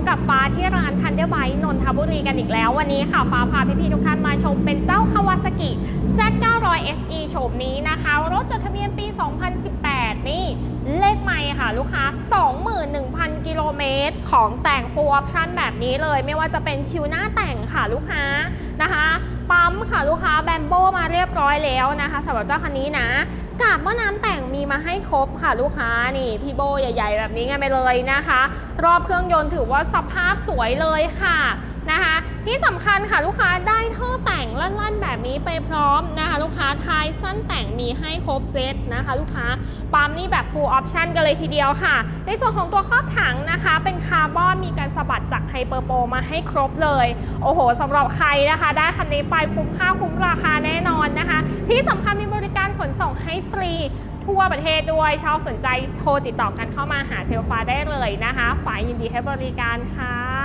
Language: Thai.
บกับฟ้าที่ร้านทันเดอร์ไบนนทบุรีกันอีกแล้ว วันนี้ค่ะฟ้าพาพี่ๆทุกท่านมาชมเป็นเจ้าคาวาซากิ Z900 SE โฉมนี้นะคะ รถจดทะเบียนปี 2018 นี่เลขไม่ค่ะ ลูกค้า 21,000 กิโลเมตร ของแต่ง full option แบบนี้เลย ไม่ว่าจะเป็นชิวหน้าแต่งค่ะลูกค้านะคะปั๊มค่ะลูกค้าแบมโบมาเรียบร้อยแล้วนะคะสำหรับเจ้าคันนี้นะกาบว่าน้ำแต่ มีมาให้ครบค่ะลูกค้านี่พี่โบใหญ่ ๆ แบบนี้กันไปเลยนะคะ รอบเครื่องยนต์ถือว่าสภาพสวยเลยค่ะนะคะ ที่สำคัญค่ะลูกค้าได้ท่อแต่งลั่นๆ แบบนี้ไปพร้อมนะคะ ลูกค้าท้ายสั้นแต่งมีให้ครบเซตนะคะ ลูกค้าปั๊มนี่แบบ full option กันเลยทีเดียวค่ะ ในส่วนของตัวครอบถังนะคะ เป็นคาร์บอนมีการสะบัดจากไฮเปอร์โปมาให้ครบเลย โอ้โหสำหรับใครนะคะ ได้คันนี้ไปคุ้มค่าคุ้มราคาแน่นอนนะคะ ที่สำคัญมีบริ นส่งให้ฟรีทั่วประเทศด้วยชอบสนใจโทรติดต่อกันเข้ามาหาเซลฟ้าได้เลยนะคะฝ่ายยินดีให้บริการค่ะ